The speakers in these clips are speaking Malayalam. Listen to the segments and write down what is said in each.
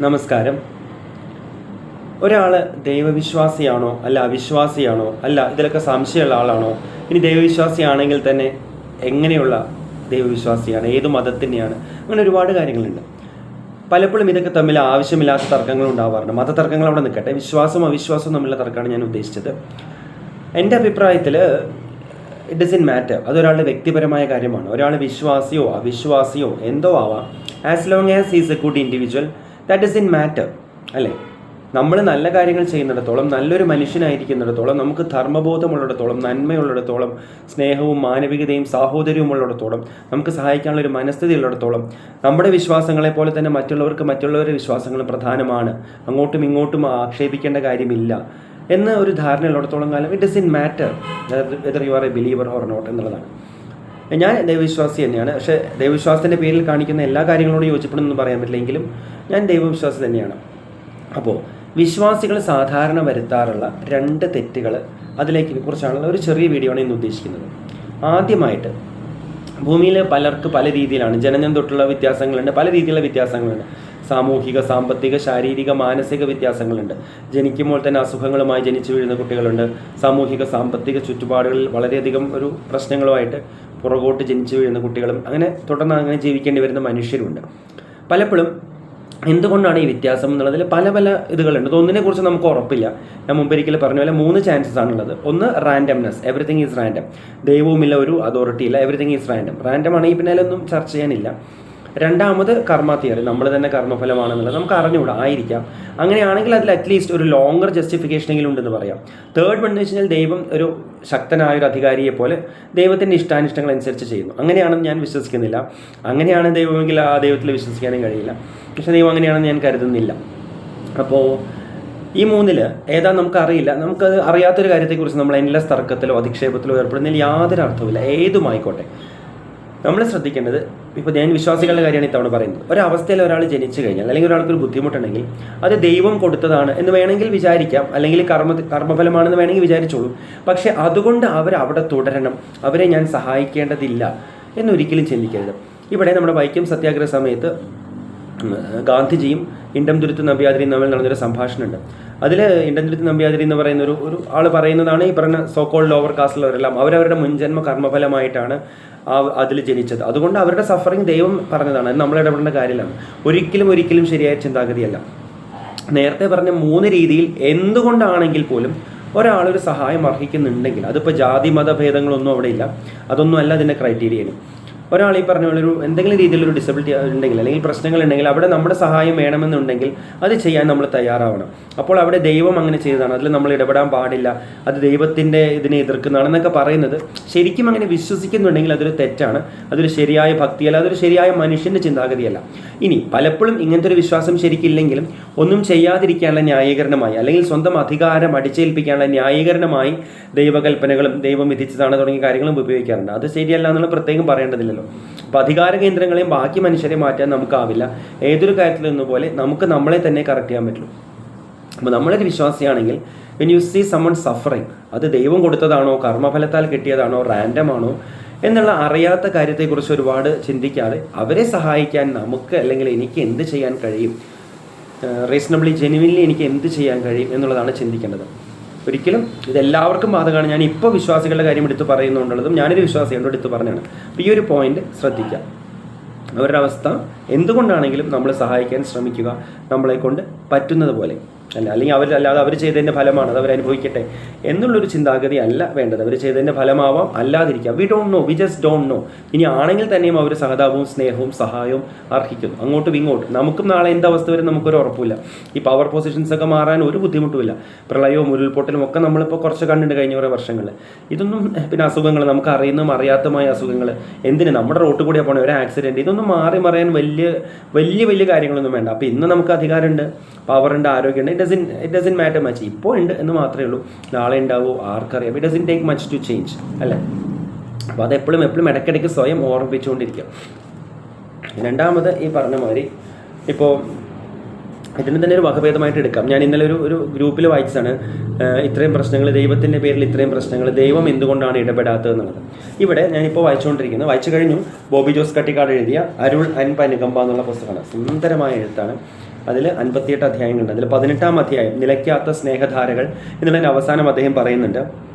നമസ്കാരം. ഒരാൾ ദൈവവിശ്വാസിയാണോ അല്ല അവിശ്വാസിയാണോ അല്ല ഇതിലൊക്കെ സംശയമുള്ള ആളാണോ? ഇനി ദൈവവിശ്വാസിയാണെങ്കിൽ തന്നെ എങ്ങനെയുള്ള ദൈവവിശ്വാസിയാണ് ഏത് മതത്തിന്റെയാണ് അങ്ങനെ ഒരുപാട് കാര്യങ്ങളുണ്ട്. പലപ്പോഴും ഇതൊക്കെ തമ്മിൽ ആവശ്യമില്ലാത്ത തർക്കങ്ങൾ ഉണ്ടാവാറുണ്ട്. മതതർക്കങ്ങൾ അവിടെ നിൽക്കട്ടെ. വിശ്വാസം അവിശ്വാസവും തമ്മിലുള്ള തർക്കമാണ് ഞാൻ ഉദ്ദേശിച്ചത്. എന്റെ അഭിപ്രായത്തിൽ ഇറ്റ് ഡസ് ഇൻ മാറ്റർ അതൊരാളുടെ വ്യക്തിപരമായ കാര്യമാണ്. ഒരാൾ വിശ്വാസിയോ അവിശ്വാസിയോ എന്തോ ആവാം. As long as is a good individual that is immaterial അല്ലേ? നമ്മൾ നല്ല കാര്യങ്ങൾ ചെയ്യുന്നിടത്തോളം നല്ലൊരു മനുഷ്യനായിരിക്കുന്നിടത്തോളം നമുക്ക് ധർമ്മബോധമുള്ളിടത്തോളം നന്മയുള്ളിടത്തോളം സ്നേഹവും മാനവികതയും സാഹോദര്യവും ഉള്ളിടത്തോളം നമുക്ക് സഹായിക്കാനുള്ള ഒരു മനസ്ഥിതി ഉള്ളിടത്തോളം നമ്മുടെ വിശ്വാസങ്ങളെ പോലെ തന്നെ മറ്റുള്ളവർക്ക് മറ്റുള്ളവരുടെ വിശ്വാസങ്ങളും പ്രധാനമാണ്. അങ്ങോട്ടും ഇങ്ങോട്ടും ആക്ഷേപിക്കേണ്ട കാര്യമില്ല എന്ന ഒരു ധാരണയുള്ളിടത്തോളം കാലം. It is immaterial whether you are a believer or not എന്നുള്ളതാണ്. ഞാൻ ദൈവവിശ്വാസി തന്നെയാണ്. പക്ഷേ ദൈവവിശ്വാസത്തിന്റെ പേരിൽ കാണിക്കുന്ന എല്ലാ കാര്യങ്ങളോടും യോജിപ്പണമെന്ന് പറയാൻ പറ്റില്ലെങ്കിലും ഞാൻ ദൈവവിശ്വാസി തന്നെയാണ്. അപ്പോൾ വിശ്വാസികൾ സാധാരണ വരുത്താറുള്ള രണ്ട് തെറ്റുകൾ അതിലേക്ക് കുറിച്ചാണുള്ള ഒരു ചെറിയ വീഡിയോ ആണ് ഇന്ന് ഉദ്ദേശിക്കുന്നത്. ആദ്യമായിട്ട് ഭൂമിയിൽ പലർക്ക് പല രീതിയിലാണ് ജനനം തൊട്ടുള്ള വ്യത്യാസങ്ങളുണ്ട് പല രീതിയിലുള്ള വ്യത്യാസങ്ങളുണ്ട്. സാമൂഹിക സാമ്പത്തിക ശാരീരിക മാനസിക വ്യത്യാസങ്ങളുണ്ട്. ജനിക്കുമ്പോൾ തന്നെ അസുഖങ്ങളുമായി ജനിച്ചു വീഴുന്ന കുട്ടികളുണ്ട്. സാമൂഹിക സാമ്പത്തിക ചുറ്റുപാടുകളിൽ വളരെയധികം ഒരു പ്രശ്നങ്ങളുമായിട്ട് പുറകോട്ട് ജനിച്ചു വീഴുന്ന കുട്ടികളും അങ്ങനെ തുടർന്ന് അങ്ങനെ ജീവിക്കേണ്ടി വരുന്ന മനുഷ്യരുണ്ട് പലപ്പോഴും എന്തുകൊണ്ടാണ് ഈ വ്യത്യാസം എന്നുള്ളതിൽ പല പല ഇതുകളുണ്ട്. ഒന്നിനെ കുറിച്ച് നമുക്ക് ഉറപ്പില്ല. ഞാൻ മുമ്പൊരിക്കൽ പറഞ്ഞ പോലെ മൂന്ന് ചാൻസസ് ആണുള്ളത്. ഒന്ന് റാൻഡംനെസ് എവറിത്തിങ് ഈസ് റാൻഡം ദൈവവുമില്ല ഒരു അതോറിറ്റി ഇല്ല. എവറിത്തിങ് ഈസ് റാൻഡം റാൻഡം ആണെങ്കിൽ പിന്നെ അതിലൊന്നും ചർച്ച ചെയ്യാനില്ല. രണ്ടാമത് കർമ്മ തിയറി. നമ്മൾ തന്നെ കർമ്മഫലമാണെന്നുള്ളത് നമുക്ക് അറിഞ്ഞുകൂടാ ആയിരിക്കാം. അങ്ങനെയാണെങ്കിൽ അതിൽ അറ്റ്ലീസ്റ്റ് ഒരു ലോങ്ങർ ജസ്റ്റിഫിക്കേഷനെങ്കിലും ഉണ്ടെന്ന് പറയാം. തേർഡ് വൺ വെച്ച് കഴിഞ്ഞാൽ ദൈവം ഒരു ശക്തനായ ഒരു അധികാരിയെ പോലെ ദൈവത്തിന്റെ ഇഷ്ടാനിഷ്ടങ്ങൾ അനുസരിച്ച് ചെയ്യുന്നു. അങ്ങനെയാണെന്ന് ഞാൻ വിശ്വസിക്കുന്നില്ല. അങ്ങനെയാണ് ദൈവമെങ്കിൽ ആ ദൈവത്തിൽ വിശ്വസിക്കാനും കഴിയില്ല. പക്ഷേ ദൈവം അങ്ങനെയാണെന്ന് ഞാൻ കരുതുന്നില്ല. അപ്പോൾ ഈ മൂന്നിൽ ഏതാ നമുക്ക് അറിയില്ല നമുക്ക് അറിയാത്തൊരു കാര്യത്തെക്കുറിച്ച് നമ്മൾ എൻലെസ് തർക്കത്തിലോ അധിക്ഷേപത്തിലോ ഏർപ്പെടുന്നതിൽ യാതൊരു അർത്ഥവുമില്ല. ഏതുമായിക്കോട്ടെ. നമ്മൾ ശ്രദ്ധിക്കേണ്ടത് ഇപ്പോൾ ഞാൻ വിശ്വാസികളുടെ കാര്യമാണ് ഇത്തവണ പറയുന്നത്. ഒരവസ്ഥയിൽ ഒരാൾ ജനിച്ചു കഴിഞ്ഞാൽ അല്ലെങ്കിൽ ഒരാൾക്ക് ഒരു ബുദ്ധിമുട്ടുണ്ടെങ്കിൽ അത് ദൈവം കൊടുത്തതാണ് എന്ന് വേണമെങ്കിൽ വിചാരിക്കാം. അല്ലെങ്കിൽ കർമ്മ കർമ്മഫലമാണെന്ന് വേണമെങ്കിൽ വിചാരിച്ചോളൂ. പക്ഷേ അതുകൊണ്ട് അവർ അവിടെ തുടരണം. അവരെ ഞാൻ സഹായിക്കേണ്ടതില്ല എന്നൊരിക്കലും ചിന്തിക്കരുത്. ഇവിടെ നമ്മുടെ വൈക്കം സത്യാഗ്രഹ സമയത്ത് ഗാന്ധിജിയും ഇണ്ടം തുരുത്ത് എന്ന് തമ്മിൽ നടന്നൊരു സംഭാഷണമുണ്ട്. അതിൽ ഇണ്ടം തുരുത്ത് നമ്പ്യാതിരി എന്ന് പറയുന്ന ഒരു ഒരു ആൾ പറയുന്നതാണ് ഈ പറഞ്ഞ സോക്കോൾ ലോവർ കാസ്റ്റിലുള്ളവരെല്ലാം അവരവരുടെ മുൻജന്മ കർമ്മഫലമായിട്ടാണ് അതിൽ ജനിച്ചത്. അതുകൊണ്ട് അവരുടെ സഫറിങ് ദൈവം പറഞ്ഞതാണ്. അത് നമ്മൾ ഇടപെടേണ്ട കാര്യമില്ല. ഒരിക്കലും ഒരിക്കലും ശരിയായ ചിന്താഗതിയല്ല. നേരത്തെ പറഞ്ഞ മൂന്ന് രീതിയിൽ എന്തുകൊണ്ടാണെങ്കിൽ പോലും ഒരാളൊരു സഹായം അർഹിക്കുന്നുണ്ടെങ്കിൽ അതിപ്പോൾ ജാതി മത ഭേദങ്ങളൊന്നും അവിടെ ഇല്ല. അതൊന്നും അല്ല അതിന്റെ ക്രൈറ്റീരിയനും ഒരാൾ ഈ പറഞ്ഞ പോലെ ഒരു എന്തെങ്കിലും രീതിയിലൊരു ഡിസബിലിറ്റി ഉണ്ടെങ്കിൽ അല്ലെങ്കിൽ പ്രശ്നങ്ങൾ ഉണ്ടെങ്കിൽ അവിടെ നമ്മുടെ സഹായം വേണമെന്നുണ്ടെങ്കിൽ അത് ചെയ്യാൻ നമ്മൾ തയ്യാറാവണം. അപ്പോൾ അവിടെ ദൈവം അങ്ങനെ ചെയ്തതാണ്. അതിൽ നമ്മൾ ഇടപെടാൻ പാടില്ല. അത് ദൈവത്തിന്റെ ഇതിനെ എതിർക്കുന്നതാണ് എന്നൊക്കെ പറയുന്നത് ശരിക്കും അങ്ങനെ വിശ്വസിക്കുന്നുണ്ടെങ്കിൽ അതൊരു തെറ്റാണ്. അതൊരു ശരിയായ ഭക്തിയല്ല. അതൊരു ശരിയായ മനുഷ്യന്റെ ചിന്താഗതിയല്ല. ഇനി പലപ്പോഴും ഇങ്ങനത്തെ ഒരു വിശ്വാസം ശരിക്കില്ലെങ്കിലും ഒന്നും ചെയ്യാതിരിക്കാനുള്ള ന്യായീകരണമായി അല്ലെങ്കിൽ സ്വന്തം അധികാരം അടിച്ചേൽപ്പിക്കാനുള്ള ന്യായീകരണമായി ദൈവകൽപ്പനകളും ദൈവം വിധിച്ചതാണ് തുടങ്ങിയ കാര്യങ്ങളും ഉപയോഗിക്കാറുണ്ട്. അത് ശരിയല്ല എന്നുള്ള പ്രത്യേകം പറയേണ്ടതില്ലല്ലോ. അപ്പോൾ അധികാര കേന്ദ്രങ്ങളെയും ബാക്കി മനുഷ്യരെ മാറ്റാൻ നമുക്കാവില്ല. ഏതൊരു കാര്യത്തിൽ പോലെ നമുക്ക് നമ്മളെ തന്നെ കറക്റ്റ് ചെയ്യാൻ പറ്റുള്ളൂ. അപ്പോൾ നമ്മളൊരു വിശ്വാസിയാണെങ്കിൽ when you see someone suffering അത് ദൈവം കൊടുത്തതാണോ കർമ്മഫലത്താൽ കിട്ടിയതാണോ റാൻഡം ആണോ എന്നുള്ള അറിയാത്ത കാര്യത്തെക്കുറിച്ച് ഒരുപാട് ചിന്തിക്കാതെ അവരെ സഹായിക്കാൻ നമുക്ക് അല്ലെങ്കിൽ എനിക്ക് എന്ത് ചെയ്യാൻ കഴിയും? റീസണബിളി ജെനുവിൻലി എനിക്ക് എന്ത് ചെയ്യാൻ കഴിയും എന്നുള്ളതാണ് ചിന്തിക്കേണ്ടത്. ഒരിക്കലും ഇതെല്ലാവർക്കും ബാധകമാണ്. ഞാൻ ഇപ്പോൾ വിശ്വാസികളുടെ കാര്യം എടുത്ത് പറയുന്നുണ്ടുള്ളതും ഞാനൊരു വിശ്വാസികളുടെ എടുത്ത് പറഞ്ഞാണ് അപ്പോൾ ഈ ഒരു പോയിന്റ് ശ്രദ്ധിക്കുക. അവരുടെ അവസ്ഥ എന്തുകൊണ്ടാണെങ്കിലും നമ്മൾ സഹായിക്കാൻ ശ്രമിക്കുക. നമ്മളെ കൊണ്ട് പറ്റുന്നത് പോലെ. അല്ല അല്ലെങ്കിൽ അവർ അല്ലാതെ അവർ ചെയ്തതിന്റെ ഫലമാണ് അത് അവർ അനുഭവിക്കട്ടെ എന്നുള്ളൊരു ചിന്താഗതി അല്ല വേണ്ടത്. അവർ ചെയ്തതിന്റെ ഫലമാവാം അല്ലാതിരിക്കാം. We don't know we just don't know ഇനി ആണെങ്കിൽ തന്നെയും അവർ സഹതാപവും സ്നേഹവും സഹായവും അർഹിക്കുന്നു. അങ്ങോട്ടും ഇങ്ങോട്ടും. നമുക്കും നാളെ എന്ത് അവസ്ഥ വരും നമുക്കൊരു ഉറപ്പില്ല ഈ പവർ പൊസിഷൻസ് ഒക്കെ മാറാൻ ഒരു ബുദ്ധിമുട്ടുമില്ല. പ്രളയവും ഉരുൾപൊട്ടലും ഒക്കെ നമ്മളിപ്പോൾ കുറച്ച് കണ്ടിട്ട് കഴിഞ്ഞ കുറേ വർഷങ്ങൾ ഇതൊന്നും പിന്നെ അസുഖങ്ങൾ നമുക്ക് അറിയുന്നതും അറിയാത്തതുമായ അസുഖങ്ങൾ എന്തിന്? നമ്മുടെ റോട്ടിൽ കൂടി പോണേ. ഒരു ആക്സിഡന്റ് ഇതൊന്നും മാറി മറിയാൻ വലിയ വലിയ വലിയ കാര്യങ്ങളൊന്നും വേണ്ട. അപ്പോൾ ഇന്ന് നമുക്ക് അധികാരമുണ്ട്. പവറുണ്ട് ആരോഗ്യമുണ്ട്. It doesn't it doesn't matter much ഇപ്പോൾ ഉണ്ട് എന്ന് മാത്രമേ ഉള്ളൂ. നാളെ ഉണ്ടാവുമോ ആർക്കറിയാം. It doesn't take much to change അല്ലേ? അപ്പോൾ അത് എപ്പോഴും എപ്പോഴും ഇടയ്ക്കിടയ്ക്ക് സ്വയം ഓർമ്മിപ്പിച്ചുകൊണ്ടിരിക്കുക. രണ്ടാമത് ഈ പറഞ്ഞ മാതിരി ഇപ്പോൾ ഇതിന് തന്നെ ഒരു വകഭേദമായിട്ട് എടുക്കാം. ഞാൻ ഇന്നലെ ഒരു ഒരു ഗ്രൂപ്പിൽ വായിച്ചതാണ്. ഇത്രയും പ്രശ്നങ്ങൾ ദൈവത്തിന്റെ പേരിൽ ഇത്രയും പ്രശ്നങ്ങൾ ദൈവം എന്തുകൊണ്ടാണ് ഇടപെടാത്തത് എന്നുള്ളത്. ഇവിടെ ഞാനിപ്പോൾ വായിച്ചുകൊണ്ടിരിക്കുന്നത് വായിച്ചു കഴിഞ്ഞു. ബോബി ജോസ് കട്ടിക്കാട് എഴുതിയ അരുൾ അൻപ അനുകമ്പ എന്നുള്ള പുസ്തകമാണ്. സുന്ദരമായ എഴുത്താണ്. അതിൽ അൻപത്തിയെട്ട് അധ്യായങ്ങളുണ്ട്. അതിൽ പതിനെട്ടാം അധ്യായം നിലയ്ക്കാത്ത സ്നേഹധാരകൾ എന്നുള്ളതിന്റെ അവസാനം അദ്ദേഹം പറയുന്നുണ്ട്.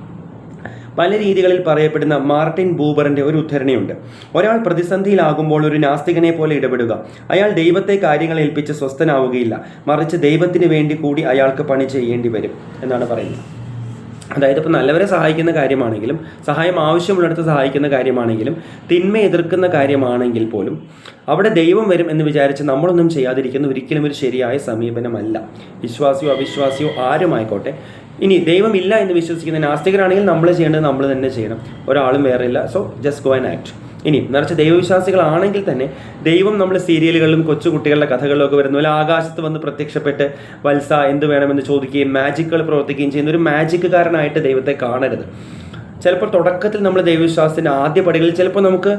പല രീതികളിൽ പറയപ്പെടുന്ന മാർട്ടിൻ ബൂബറിന്റെ ഒരു ഉദ്ധരണിയുണ്ട്. ഒരാൾ പ്രതിസന്ധിയിലാകുമ്പോൾ ഒരു നാസ്തികനെ പോലെ ഇടപെടുക. അയാൾ ദൈവത്തെ കാര്യങ്ങൾ ഏൽപ്പിച്ച് സ്വസ്ഥനാവുകയില്ല. മറിച്ച് ദൈവത്തിന് വേണ്ടി കൂടി അയാൾക്ക് പണി ചെയ്യേണ്ടി വരും എന്നാണ് പറയുന്നത്. അതായത് ഇപ്പോൾ നല്ലവരെ സഹായിക്കുന്ന കാര്യമാണെങ്കിലും സഹായം ആവശ്യമുള്ളിടത്ത് സഹായിക്കുന്ന കാര്യമാണെങ്കിലും തിന്മ എതിർക്കുന്ന കാര്യമാണെങ്കിൽ പോലും അവിടെ ദൈവം വരും എന്ന് വിചാരിച്ച് നമ്മളൊന്നും ചെയ്യാതിരിക്കുന്ന ഒരിക്കലും ഒരു ശരിയായ സമീപനമല്ല. വിശ്വാസിയോ അവിശ്വാസിയോ ആരുമായിക്കോട്ടെ ഇനി ദൈവം ഇല്ല എന്ന് വിശ്വസിക്കുന്ന നാസ്തികരാണെങ്കിൽ നമ്മൾ ചെയ്യേണ്ടത് നമ്മൾ തന്നെ ചെയ്യണം. ഒരാളും വേറെ ഇല്ല so just go and act ഇനി നിറച്ച് ദൈവവിശ്വാസികളാണെങ്കിൽ തന്നെ ദൈവം നമ്മൾ സീരിയലുകളിലും കൊച്ചുകുട്ടികളുടെ കഥകളിലും ഒക്കെ വരുന്ന പോലെ ആകാശത്ത് വന്ന് പ്രത്യക്ഷപ്പെട്ട് വത്സ എന്ത് വേണമെന്ന് ചോദിക്കുകയും മാജിക്കുകൾ പ്രവർത്തിക്കുകയും ചെയ്യുന്ന ഒരു മാജിക്കുകാരനായിട്ട് ദൈവത്തെ കാണരുത്. ചിലപ്പോൾ തുടക്കത്തിൽ നമ്മൾ ദൈവവിശ്വാസത്തിന്റെ ആദ്യ പടികളിൽ ചിലപ്പോൾ നമുക്ക്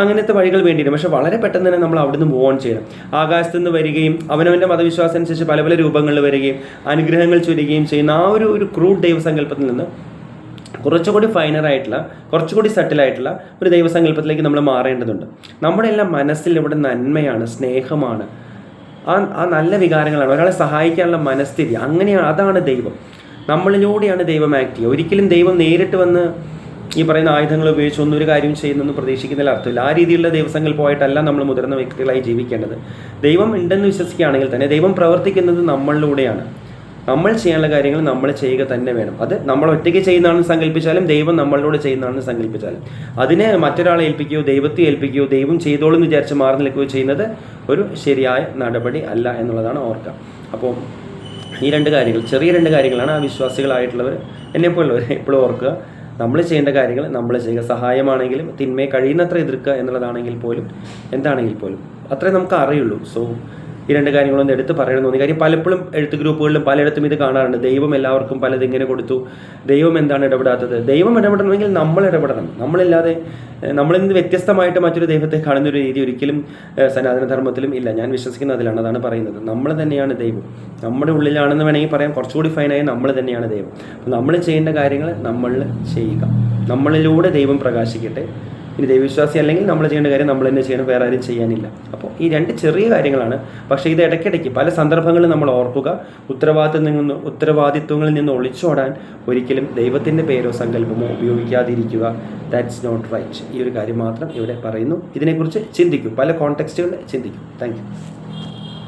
അങ്ങനത്തെ വഴികൾ വേണ്ടിയിരുന്നു പക്ഷെ വളരെ പെട്ടെന്ന് തന്നെ നമ്മൾ അവിടുന്ന് മൂവ് ഓൺ ചെയ്യണം. ആകാശത്ത് നിന്ന് വരികയും അവനവന്റെ മതവിശ്വാസം അനുസരിച്ച് പല പല രൂപങ്ങളിൽ വരികയും അനുഗ്രഹങ്ങൾ ചൊരിയുകയും ചെയ്യുന്ന ആ ഒരു ഒരു ക്രൂഡ് ദൈവസങ്കല്പത്തിൽ നിന്ന് കുറച്ചുകൂടി ഫൈനറായിട്ടുള്ള കുറച്ചുകൂടി സട്ടിലായിട്ടുള്ള ഒരു ദൈവസങ്കല്പത്തിലേക്ക് നമ്മൾ മാറേണ്ടതുണ്ട്. നമ്മുടെ എല്ലാം മനസ്സിൽ ഇവിടെ നന്മയാണ് സ്നേഹമാണ്. ആ ആ നല്ല വികാരങ്ങളാണ്. ഒരാളെ സഹായിക്കാനുള്ള മനസ്ഥിതി അങ്ങനെയാണ് അതാണ് ദൈവം. നമ്മളിലൂടെയാണ് ദൈവം ആക്ട് ചെയ്യുക. ഒരിക്കലും ദൈവം നേരിട്ട് വന്ന് ഈ പറയുന്ന ആയുധങ്ങൾ ഉപയോഗിച്ച് ഒന്നും ഒരു കാര്യം ചെയ്യുന്നെന്ന് പ്രതീക്ഷിക്കുന്നതിൽ അർത്ഥമില്ല. ആ രീതിയിലുള്ള ദൈവസങ്കല്പമായിട്ടല്ല നമ്മൾ മുതിർന്ന വ്യക്തികളായി ജീവിക്കേണ്ടത്. ദൈവം ഉണ്ടെന്ന് വിശ്വസിക്കുകയാണെങ്കിൽ തന്നെ ദൈവം പ്രവർത്തിക്കുന്നത് നമ്മളിലൂടെയാണ്. നമ്മൾ ചെയ്യാനുള്ള കാര്യങ്ങൾ നമ്മൾ ചെയ്യുക തന്നെ വേണം. അത് നമ്മൾ ഒറ്റയ്ക്ക് ചെയ്യുന്നതാണെന്ന് സങ്കല്പിച്ചാലും ദൈവം നമ്മളിലൂടെ ചെയ്യുന്നതാണെന്ന് സങ്കല്പിച്ചാലും അതിനെ മറ്റൊരാളെ ഏൽപ്പിക്കുകയോ ദൈവത്തെ ഏൽപ്പിക്കുകയോ ദൈവം ചെയ്തോളും വിചാരിച്ച് മാറി നിൽക്കുകയോ ചെയ്യുന്നത് ഒരു ശരിയായ നടപടി അല്ല എന്നുള്ളതാണ് ഓർക്കുക അപ്പോൾ ഈ രണ്ട് കാര്യങ്ങൾ ചെറിയ രണ്ട് കാര്യങ്ങളാണ് ആ വിശ്വാസികളായിട്ടുള്ളവർ എന്നെപ്പോലുള്ളവർ എപ്പോഴും ഓർക്കുക. നമ്മൾ ചെയ്യേണ്ട കാര്യങ്ങൾ നമ്മൾ ചെയ്യുക. സഹായമാണെങ്കിലും തിന്മയെ കഴിയുന്നത്ര എതിർക്കുക എന്നുള്ളതാണെങ്കിൽ പോലും എന്താണെങ്കിൽ പോലും അത്രേ നമുക്ക് അറിയുള്ളൂ. സോ ഈ രണ്ട് കാര്യങ്ങളൊന്നും എടുത്ത് പറയണം തോന്നി. കാര്യം പലപ്പോഴും എഴുത്ത് ഗ്രൂപ്പുകളിലും പലയിടത്തും ഇത് കാണാറുണ്ട്. ദൈവം എല്ലാവർക്കും പലത് ഇങ്ങനെ കൊടുത്തു. ദൈവം എന്താണ് ഇടപെടാത്തത്? ദൈവം ഇടപെടണമെങ്കിൽ നമ്മൾ ഇടപെടണം. നമ്മളില്ലാതെ നമ്മളിൽ നിന്ന് വ്യത്യസ്തമായിട്ട് മറ്റൊരു ദൈവത്തെ കാണുന്ന ഒരു രീതി ഒരിക്കലും സനാതനധർമ്മത്തിലും സനാതന ധർമ്മത്തിലും ഇല്ല. ഞാൻ വിശ്വസിക്കുന്ന അതിലാണ് അതാണ് പറയുന്നത്. നമ്മൾ തന്നെയാണ് ദൈവം. നമ്മുടെ ഉള്ളിലാണെന്ന് വേണമെങ്കിൽ പറയാം. കുറച്ചുകൂടി ഫൈനായി നമ്മൾ തന്നെയാണ് ദൈവം. നമ്മൾ ചെയ്യേണ്ട കാര്യങ്ങൾ നമ്മളിൽ ചെയ്യുക. നമ്മളിലൂടെ ദൈവം പ്രകാശിക്കട്ടെ. ഇനി ദൈവവിശ്വാസി അല്ലെങ്കിൽ നമ്മൾ ചെയ്യേണ്ട കാര്യം നമ്മൾ തന്നെ ചെയ്യണം വേറെ ആരും ചെയ്യാനില്ല. അപ്പോൾ ഈ രണ്ട് ചെറിയ കാര്യങ്ങളാണ്. പക്ഷേ ഇത് ഇടയ്ക്കിടയ്ക്ക് പല സന്ദർഭങ്ങളിൽ നമ്മൾ ഓർക്കുക ഉത്തരവാദിത്തത്തിൽ നിന്ന് ഉത്തരവാദിത്വങ്ങളിൽ നിന്ന് ഒളിച്ചോടാൻ ഒരിക്കലും ദൈവത്തിന്റെ പേരോ സങ്കല്പമോ ഉപയോഗിക്കാതിരിക്കുക. ദാറ്റ്സ് നോട്ട് റൈറ്റ് ഈ ഒരു കാര്യം മാത്രം ഇവിടെ പറയുന്നു. ഇതിനെക്കുറിച്ച് ചിന്തിക്കും. പല കോൺടെക്സ്റ്റുകളിൽ ചിന്തിക്കും. താങ്ക്